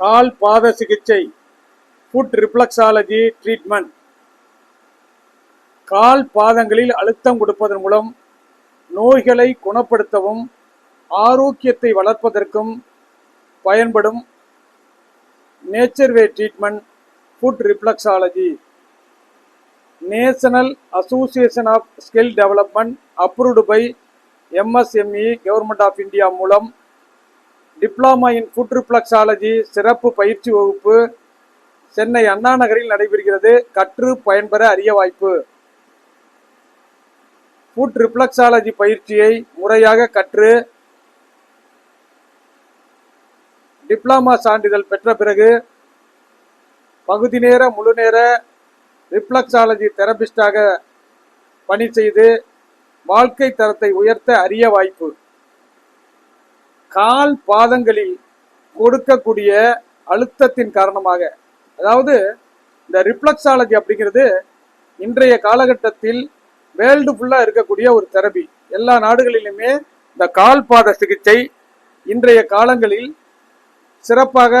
கால் பாத சிகிச்சை food reflexology treatment கால் பாதங்களில் அழுத்தம் கொடுப்பதன் மூலம் நோய்களை குணப்படுத்தவும் ஆரோக்கியத்தை வளர்ப்பதற்கும் பயன்படும் nature way treatment foot reflexology national association of skill development approved by MSME government of India மூலம் டிப்ளமா இன் ஃபுட் ரிஃப்ளக்ஸாலஜி சிறப்பு பயிற்சி வகுப்பு சென்னை அண்ணா நகரில் நடைபெறுகிறது. கற்று பயன்பெற அரிய வாய்ப்பு. ஃபுட் ரிப்ளக்ஸாலஜி பயிற்சியை முறையாக கற்று டிப்ளமா சான்றிதழ் பெற்ற பிறகு பகுதி நேர முழு நேர ரிப்ளக்ஸாலஜி தெரபிஸ்டாக பணி செய்து வாழ்க்கை தரத்தை உயர்த்த அரிய வாய்ப்பு. கால் பாதங்களில் கொடுக்கக்கூடிய அழுத்தத்தின் காரணமாக அதாவது இந்த ரிப்ளக்ஸாலஜி அப்படிங்கிறது இன்றைய காலகட்டத்தில் வேர்ல்டு ஃபுல்லாக இருக்கக்கூடிய ஒரு தெரபி. எல்லா நாடுகளிலுமே இந்த கால் பாத சிகிச்சை இன்றைய காலங்களில் சிறப்பாக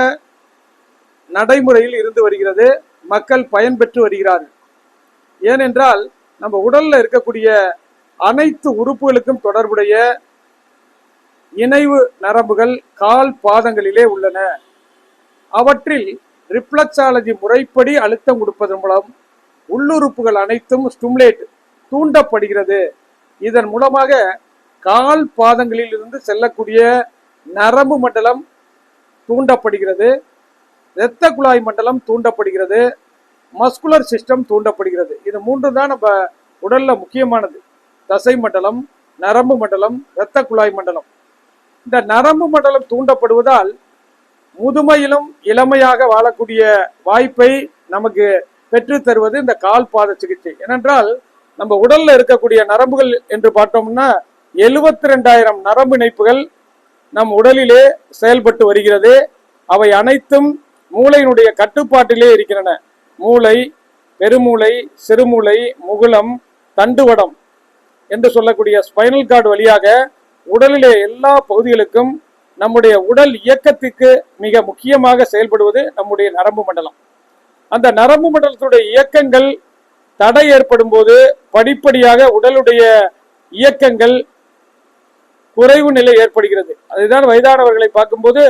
நடைமுறையில் இருந்து வருகிறது மக்கள் பயன்பெற்று வருகிறார்கள். ஏனென்றால் நம்ம உடலில் இருக்கக்கூடிய அனைத்து உறுப்புகளுக்கும் தொடர்புடைய இணைவு நரம்புகள் கால் பாதங்களிலே உள்ளன. அவற்றில் ரிப்ளக்ஸாலஜி முறைப்படி அழுத்தம் கொடுப்பதன் மூலம் உள்ளுறுப்புகள் அனைத்தும் ஸ்டிமுலேட் தூண்டப்படுகிறது. இதன் மூலமாக கால் பாதங்களில் இருந்து செல்லக்கூடிய நரம்பு மண்டலம் தூண்டப்படுகிறது. இரத்த குழாய் மண்டலம் தூண்டப்படுகிறது. மஸ்குலர் சிஸ்டம் தூண்டப்படுகிறது. இது மூன்று தான் நம்ம உடலில் முக்கியமானது. தசை மண்டலம் நரம்பு மண்டலம் இரத்த குழாய் மண்டலம். இந்த நரம்பு மண்டலம் தூண்டப்படுவதால் முதுமையிலும் இளமையாக வாழக்கூடிய வாய்ப்பை நமக்கு பெற்று தருவது இந்த கால் பாத சிகிச்சை. ஏனென்றால் நம்ம உடல்ல இருக்கக்கூடிய நரம்புகள் என்று பார்த்தோம்னா எழுபத்தி ரெண்டாயிரம் நரம்பு இணைப்புகள் நம் உடலிலே செயல்பட்டு வருகிறது. அவை அனைத்தும் மூளையினுடைய கட்டுப்பாட்டிலே இருக்கின்றன. மூளை பெருமூளை சிறுமூளை முகுளம் தண்டுவடம் என்று சொல்லக்கூடிய ஸ்பைனல் கார்டு வழியாக உடலிலே எல்லா பகுதிகளுக்கும் நம்முடைய உடல் இயக்கத்துக்கு மிக முக்கியமாக செயல்படுவது நம்முடைய நரம்பு மண்டலம். அந்த நரம்பு மண்டலத்துடைய இயக்கங்கள் தடை ஏற்படும் போது படிப்படியாக உடலுடைய இயக்கங்கள் குறைவு நிலை ஏற்படுகிறது. அதுதான் வயதானவர்களை பார்க்கும்போது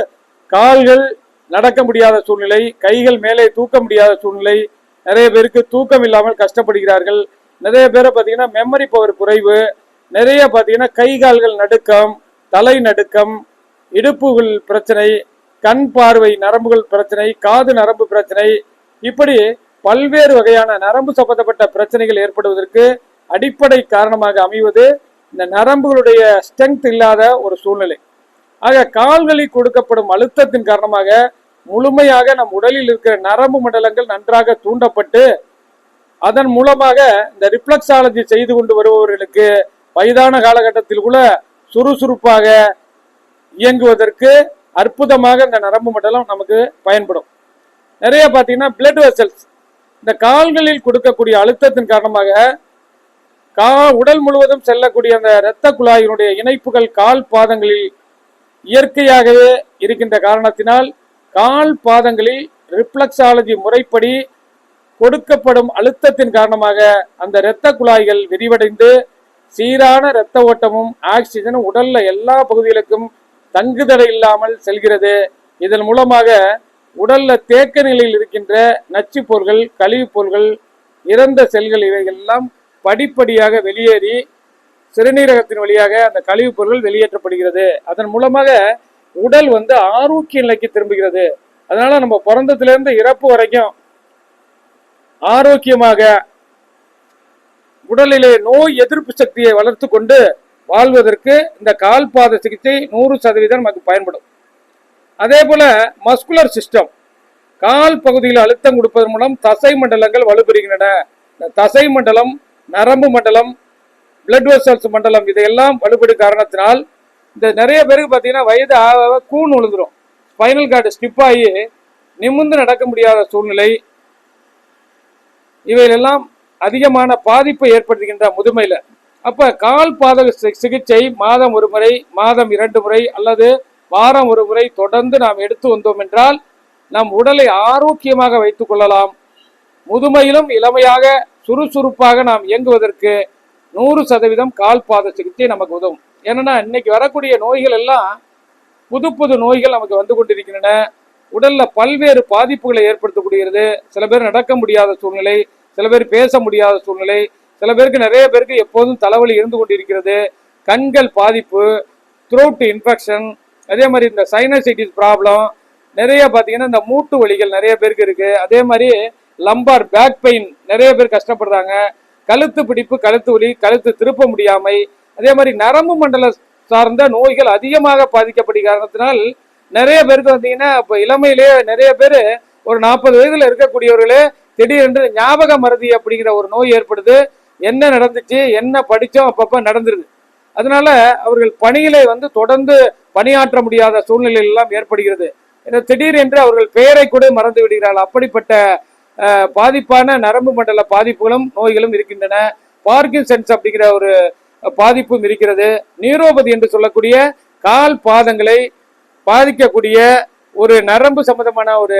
கால்கள் நடக்க முடியாத சூழ்நிலை கைகள் மேலே தூக்க முடியாத சூழ்நிலை நிறைய பேருக்கு தூக்கம் இல்லாமல் கஷ்டப்படுகிறார்கள். நிறைய பேரை பார்த்தீங்கன்னா மெமரி பவர் குறைவு நிறைய பார்த்தீங்கன்னா கை கால்கள் நடுக்கம் தலை நடுக்கம் இடுப்புகள் பிரச்சனை கண் பார்வை நரம்புகள் பிரச்சனை காது நரம்பு பிரச்சனை. இப்படி பல்வேறு வகையான நரம்பு சம்பந்தப்பட்ட பிரச்சனைகள் ஏற்படுவதற்கு அடிப்படை காரணமாக அமைவது இந்த நரம்புகளுடைய ஸ்ட்ரென்த் இல்லாத ஒரு சூழ்நிலை. ஆக கால்களில் கொடுக்கப்படும் அழுத்தத்தின் காரணமாக முழுமையாக நம் உடலில் இருக்கிற நரம்பு மண்டலங்கள் நன்றாக தூண்டப்பட்டு அதன் மூலமாக இந்த ரிஃப்ளக்ஸாலஜி செய்து கொண்டு வருபவர்களுக்கு வயதான காலகட்டத்தில் கூட சுறுசுறுப்பாக இயங்குவதற்கு அற்புதமாக இந்த நரம்பு மண்டலம் நமக்கு பயன்படும். நிறைய பார்த்தீங்கன்னா பிளட் வெசல்ஸ் இந்த கால்களில் கொடுக்கக்கூடிய அழுத்தத்தின் காரணமாக கா உடல் முழுவதும் செல்லக்கூடிய அந்த இரத்த குழாயினுடைய இணைப்புகள் கால் பாதங்களில் இயற்கையாகவே இருக்கின்ற காரணத்தினால் கால் பாதங்களில் ரிப்ளக்ஸாலஜி முறைப்படி கொடுக்கப்படும் அழுத்தத்தின் காரணமாக அந்த இரத்த குழாய்கள் விரிவடைந்து சீரான இரத்த ஓட்டமும் ஆக்சிஜனும் உடல்ல எல்லா பகுதிகளுக்கும் தங்குதடை இல்லாமல் செல்கிறது. இதன் மூலமாக உடல்ல தேக்க நிலையில் இருக்கின்ற நச்சு பொருள்கள் கழிவுப் பொருள்கள் இறந்த செல்கள் இவைகள் எல்லாம் படிப்படியாக வெளியேறி சிறுநீரகத்தின் வழியாக அந்த கழிவுப் பொருள்கள் வெளியேற்றப்படுகிறது. அதன் மூலமாக உடல் வந்து ஆரோக்கிய நிலைக்கு திரும்புகிறது. அதனால நம்ம பிறந்ததுலேருந்து இறப்பு வரைக்கும் ஆரோக்கியமாக உடலிலே நோய் எதிர்ப்பு சக்தியை வளர்த்து கொண்டு வாழ்வதற்கு இந்த கால்பாத சிகிச்சை நூறு சதவீதம் நமக்கு பயன்படும். அதே போல மஸ்குலர் சிஸ்டம் கால் பகுதியில் அழுத்தம் கொடுப்பதன் மூலம் தசை மண்டலங்கள் வலுப்பெறுகின்றன. இந்த தசை மண்டலம் நரம்பு மண்டலம் பிளட் வெசல்ஸ் மண்டலம் இதையெல்லாம் வலுப்படும் காரணத்தினால் இந்த நிறைய பேருக்கு பார்த்தீங்கன்னா வயது ஆக ஆக கூன் விழுந்துரும் ஸ்பைனல் கார்டு ஸ்டிப் ஆகி நிமிர்ந்து நடக்க முடியாத சூழ்நிலை. இவையெல்லாம் அதிகமான பாதிப்பை ஏற்படுத்துகின்ற முதுமையில். அப்போ கால் பாத சிகிச்சை மாதம் ஒரு முறை மாதம் இரண்டு முறை அல்லது வாரம் ஒரு முறை தொடர்ந்து நாம் எடுத்து வந்தோம் என்றால் நம் உடலை ஆரோக்கியமாக வைத்துக் கொள்ளலாம். முதுமையிலும் இளமையாக சுறுசுறுப்பாக நாம் இயங்குவதற்கு நூறு சதவீதம் கால் பாத சிகிச்சை நமக்கு உதவும். ஏன்னா இன்னைக்கு வரக்கூடிய நோய்கள் எல்லாம் புது புது நோய்கள் நமக்கு வந்து கொண்டிருக்கின்றன. உடல்ல பல்வேறு பாதிப்புகளை ஏற்படுத்தக்கூடியது. சில பேர் நடக்க முடியாத சூழ்நிலை சில பேர் பேச முடியாத சூழ்நிலை சில பேருக்கு நிறைய பேருக்கு எப்போதும் தலைவலி இருந்து கொண்டிருக்கிறது. கண்கள் பாதிப்பு த்ரோட் இன்ஃபெக்ஷன் அதே மாதிரி இந்த சைனசைட்டிஸ் ப்ராப்ளம் நிறைய பார்த்தீங்கன்னா இந்த மூட்டு வலிகள் நிறைய பேருக்கு இருக்குது அதே மாதிரி லம்பார் பேக் பெயின் நிறைய பேர் கஷ்டப்படுறாங்க. கழுத்து பிடிப்பு கழுத்து வலி கழுத்து திருப்ப முடியாமை அதே மாதிரி நரம்பு மண்டல சார்ந்த நோய்கள் அதிகமாக பாதிக்கப்படும் காரணத்தினால் நிறைய பேருக்கு வந்தீங்கன்னா இப்போ இளமையிலேயே நிறைய பேர் ஒரு நாற்பது வயதில் இருக்கக்கூடியவர்களே திடீரென்று ஞாபக மருதி அப்படிங்கிற ஒரு நோய் ஏற்படுது. என்ன நடந்துச்சு? என்ன படித்தோம்? அப்பப்போ நடந்துருது. அதனால அவர்கள் பணியிலே வந்து தொடர்ந்து பணியாற்ற முடியாத சூழ்நிலை எல்லாம் ஏற்படுகிறது. ஏன்னா திடீரென்று அவர்கள் பெயரை கூட மறந்து விடுகிறார்கள். அப்படிப்பட்ட பாதிப்பான நரம்பு மண்டல பாதிப்புகளும் நோய்களும் இருக்கின்றன. பார்க்கின்சன்ஸ் அப்படிங்கிற ஒரு பாதிப்பும் இருக்கிறது. நீரோபதி என்று சொல்லக்கூடிய கால் பாதங்களை பாதிக்கக்கூடிய ஒரு நரம்பு சம்பந்தமான ஒரு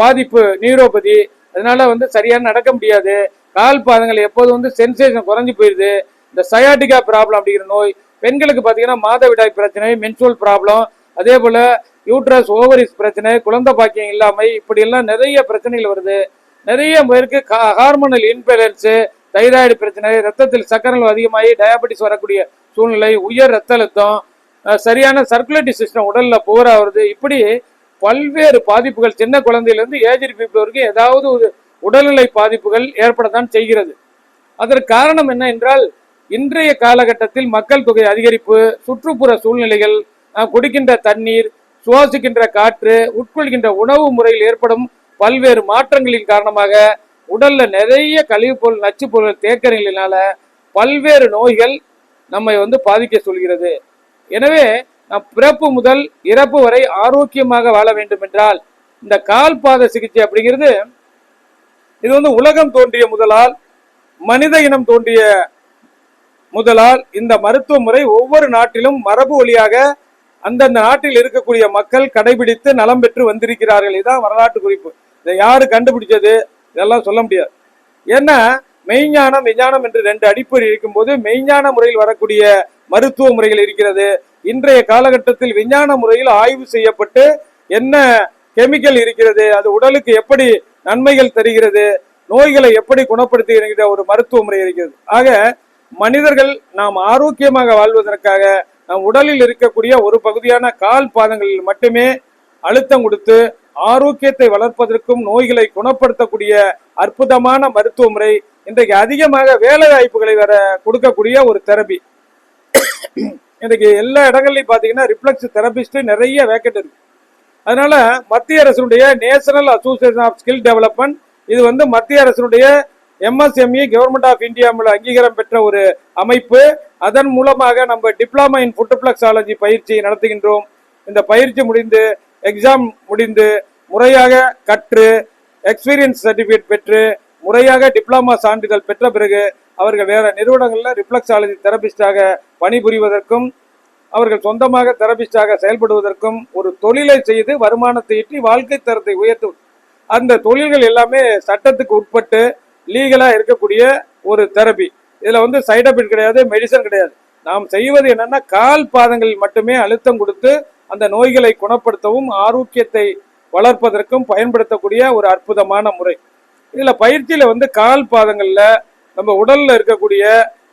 பாதிப்பு நீரோபதி அதனால வந்து சரியாக நடக்க முடியாது. கால் பாதங்கள் எப்போதும் வந்து சென்சேஷன் குறைஞ்சி போயிடுது இந்த சயாட்டிகா ப்ராப்ளம் அப்படிங்கிற நோய் பெண்களுக்கு பார்த்தீங்கன்னா மாதவிடாய் பிரச்சனை மென்சுவல் ப்ராப்ளம் அதே போல யூட்ரஸ் ஓவரிஸ் பிரச்சனை குழந்தை பாக்கியம் இல்லாமை இப்படி எல்லாம் நிறைய பிரச்சனைகள் வருது. நிறைய பேருக்கு ஹார்மோனல் இன்பேலன்ஸு தைராய்டு பிரச்சனை ரத்தத்தில் சக்கரங்கள் அதிகமாகி டயபெட்டிஸ் வரக்கூடிய சூழ்நிலை உயர் ரத்த அழுத்தம் சரியான சர்க்குலேட்டரி சிஸ்டம் உடலில் போராகிறது இப்படி பல்வேறு பாதிப்புகள் சின்ன குழந்தையிலிருந்து ஏஜ் பீப்புள் வரைக்கும் ஏதாவது ஒரு உடல்நிலை பாதிப்புகள் ஏற்படத்தான் செய்கிறது. அதற்கு காரணம் என்ன என்றால் இன்றைய காலகட்டத்தில் மக்கள் தொகை அதிகரிப்பு சுற்றுப்புற சூழ்நிலைகள் குடிக்கின்ற தண்ணீர் சுவாசிக்கின்ற காற்று உட்கொள்கின்ற உணவு முறையில் ஏற்படும் பல்வேறு மாற்றங்களின் காரணமாக உடல்ல நிறைய கழிவுப் பொருள் நச்சுப் பொருள் தேக்கறிகளினால பல்வேறு நோய்கள் நம்மை வந்து பாதிக்க சொல்கிறது. எனவே நம் பிறப்பு முதல் இறப்பு வரை ஆரோக்கியமாக வாழ வேண்டும் என்றால் இந்த கால் பாத சிகிச்சை அப்படிங்கிறது இது வந்து உலகம் தோன்றிய முதலால் மனித இனம் தோன்றிய முதலால் இந்த மருத்துவ முறை ஒவ்வொரு நாட்டிலும் மரபு வழியாக அந்தந்த நாட்டில் இருக்கக்கூடிய மக்கள் கடைபிடித்து நலம் பெற்று வந்திருக்கிறார்கள். இதுதான் வரலாற்று குறிப்பு. இதை யாரு கண்டுபிடிச்சது? இதெல்லாம் சொல்ல முடியாது. ஏன்னா மெய்ஞானம் விஞ்ஞானம் என்று ரெண்டு அடிப்படை இருக்கும்போது மெய்ஞான முறையில் வரக்கூடிய மருத்துவ முறைகள் இருக்கிறது. இன்றைய காலகட்டத்தில் விஞ்ஞான முறையில் ஆய்வு செய்யப்பட்டு என்ன கெமிக்கல் இருக்கிறது அது உடலுக்கு எப்படி நன்மைகள் தருகிறது நோய்களை எப்படி குணப்படுத்துகிற ஒரு மருத்துவ முறை இருக்கிறது. ஆக மனிதர்கள் நாம் ஆரோக்கியமாக வாழ்வதற்காக நம் உடலில் இருக்கக்கூடிய ஒரு பகுதியான கால் பாதங்களில் மட்டுமே அழுத்தம் கொடுத்து ஆரோக்கியத்தை வளர்ப்பதற்கும் நோய்களை குணப்படுத்தக்கூடிய அற்புதமான மருத்துவ முறை இன்றைக்கு அதிகமாக வேலை வாய்ப்புகளை வர கொடுக்கக்கூடிய ஒரு தெரபி இன்றைக்கு எல்லா இடங்கள்லையும் பார்த்தீங்கன்னா ரிஃப்ளெக்ஸ் தெரபிஸ்ட் நிறைய வேக்கெட் இருக்கு. அதனால மத்திய அரசுடைய national association of skill development இது வந்து மத்திய அரசுடைய எம்எஸ்எம்இ கவர்மெண்ட் ஆஃப் இந்தியா அங்கீகாரம் பெற்ற ஒரு அமைப்பு. அதன் மூலமாக நம்ம டிப்ளமா இன் ஃபுட்பிளக்ஸாலஜி பயிற்சியை நடத்துகின்றோம். இந்த பயிற்சி முடிந்து எக்ஸாம் முடிந்து முறையாக கற்று எக்ஸ்பீரியன்ஸ் சர்டிஃபிகேட் பெற்று முறையாக டிப்ளமா சான்றிதழ் பெற்ற பிறகு அவர்கள் வேற நிறுவனங்களில் ரிஃப்ளெக்ஸாலஜி தெரபிஸ்டாக பணிபுரிவதற்கும் அவர்கள் சொந்தமாக தெரபிஸ்டாக செயல்படுவதற்கும் ஒரு தொழிலை செய்து வருமானத்தை ஈட்டி வாழ்க்கை தரத்தை உயர்த்தும். அந்த தொழில்கள் எல்லாமே சட்டத்துக்கு உட்பட்டு லீகலாக இருக்கக்கூடிய ஒரு தெரபி இதில் வந்து சைட் எஃபெக்ட் கிடையாது மெடிசன் கிடையாது. நாம் செய்வது என்னென்னா கால் பாதங்களில் மட்டுமே அழுத்தம் கொடுத்து அந்த நோய்களை குணப்படுத்தவும் ஆரோக்கியத்தை வளர்ப்பதற்கும் பயன்படுத்தக்கூடிய ஒரு அற்புதமான முறை. இதில் பயிற்சியில் வந்து கால் பாதங்களில் நம்ம உடல்ல இருக்கக்கூடிய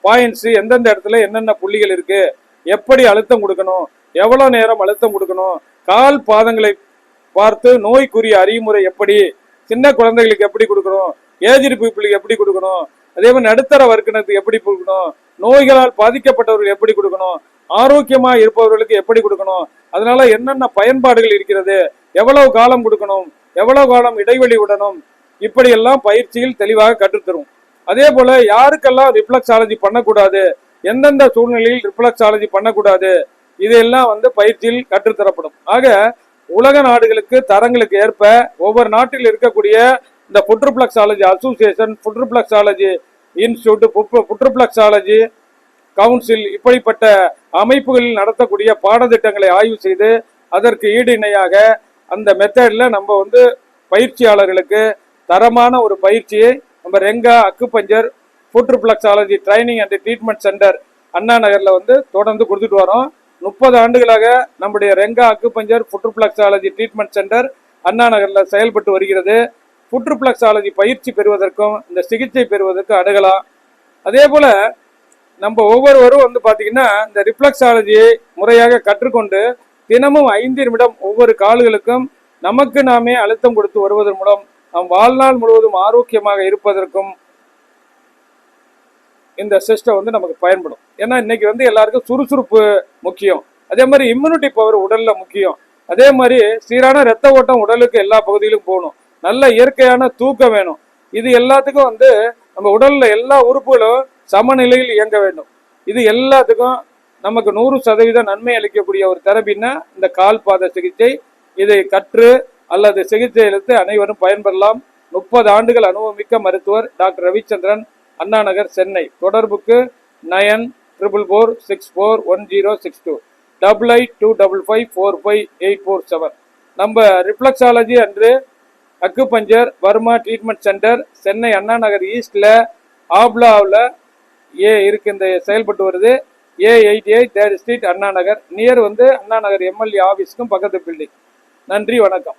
பாயிண்ட்ஸ் எந்தெந்த இடத்துல என்னென்ன புள்ளிகள் இருக்கு எப்படி அழுத்தம் கொடுக்கணும் எவ்வளவு நேரம் அழுத்தம் கொடுக்கணும் கால் பாதங்களை பார்த்து நோய்க்குரிய அறிமுறை எப்படி சின்ன குழந்தைகளுக்கு எப்படி கொடுக்கணும் ஏஜ்டு பீப்புளுக்கு எப்படி கொடுக்கணும் அதே மாதிரி நடுத்தர வர்க்கினத்துக்கு எப்படி கொடுக்கணும் நோய்களால் பாதிக்கப்பட்டவர்கள் எப்படி கொடுக்கணும் ஆரோக்கியமா இருப்பவர்களுக்கு எப்படி கொடுக்கணும் அதனால என்னென்ன பயன்பாடுகள் இருக்கிறது எவ்வளவு காலம் கொடுக்கணும் எவ்வளவு காலம் இடைவெளி விடணும் இப்படியெல்லாம் பயிற்சியில் தெளிவாக கற்றுத்தரும். அதே போல யாருக்கெல்லாம் ரிஃப்ளெக்ஸாலஜி பண்ணக்கூடாது எந்தெந்த சூழ்நிலையில் ரிஃப்ளெக்ஸாலஜி பண்ணக்கூடாது இதெல்லாம் வந்து பயிற்சியில் கற்றுத்தரப்படும். ஆக உலக நாடுகளுக்கு தரங்களுக்கு ஏற்ப ஒவ்வொரு நாட்டில் இருக்கக்கூடிய இந்த foot reflexology association foot reflexology institute foot reflexology council இப்படிப்பட்ட அமைப்புகளில் நடத்தக்கூடிய பாடத்திட்டங்களை ஆய்வு செய்து அதற்கு ஈடு இணையாக அந்த மெத்தடில் நம்ம வந்து பயிற்சியாளர்களுக்கு தரமான ஒரு பயிற்சியை நம்ம Renga acupuncture foot reflexology training and treatment centre அண்ணா நகரில் வந்து தொடர்ந்து கொடுத்துட்டு வரோம். முப்பது ஆண்டுகளாக நம்முடைய Renga acupuncture foot reflexology treatment centre அண்ணா நகரில் செயல்பட்டு வருகிறது. ஃபுட் பயிற்சி பெறுவதற்கும் இந்த சிகிச்சை பெறுவதற்கும் அணுகலாம். அதே போல் நம்ம ஒவ்வொருவரும் வந்து பார்த்திங்கன்னா இந்த ரிஃப்ளக்ஸாலஜியை முறையாக கற்றுக்கொண்டு தினமும் ஐந்து நிமிடம் ஒவ்வொரு கால்களுக்கும் நமக்கு நாமே அழுத்தம் கொடுத்து வருவதன் மூலம் நம் வாழ்நாள் முழுவதும் ஆரோக்கியமாக இருப்பதற்கும் இந்த சிஸ்டம் வந்து நமக்கு பயன்படும். ஏன்னா இன்னைக்கு வந்து எல்லாருக்கும் சுறுசுறுப்பு முக்கியம். அதே மாதிரி இம்யூனிட்டி பவர் உடல்ல முக்கியம். அதே மாதிரி சீரான ரத்த ஓட்டம் உடலுக்கு எல்லா பகுதியிலும் போகணும். நல்ல இயற்கையான தூக்கம் வேணும். இது எல்லாத்துக்கும் வந்து நம்ம உடல்ல எல்லா உறுப்புகளும் சமநிலையில் இயங்க வேண்டும். இது எல்லாத்துக்கும் நமக்கு நூறு சதவீதம் நன்மை அளிக்கக்கூடிய ஒரு தெரபின்னா இந்த கால் பாத சிகிச்சை. இதை கற்று அல்லது சிகிச்சை அளித்து அனைவரும் பயன்பெறலாம். முப்பது ஆண்டுகள் அனுபவமிக்க மருத்துவர் டாக்டர் ரவிச்சந்திரன் அண்ணா நகர் சென்னை. தொடர்புக்கு nine triple four six four one zero six two. Double eight two double five four five eight four seven. நம்ம reflexology and acupuncture Varma treatment centre Chennai Anna Nagar ஈஸ்டில் ஆப்லாவில் ஏ இருக்கு இந்த செயல்பட்டு வருது. A eighty eight third street Anna Nagar. Near வந்து அண்ணா நகர் MLA ஆஃபீஸ்க்கும் பக்கத்து பில்டிங். நன்றி வணக்கம்.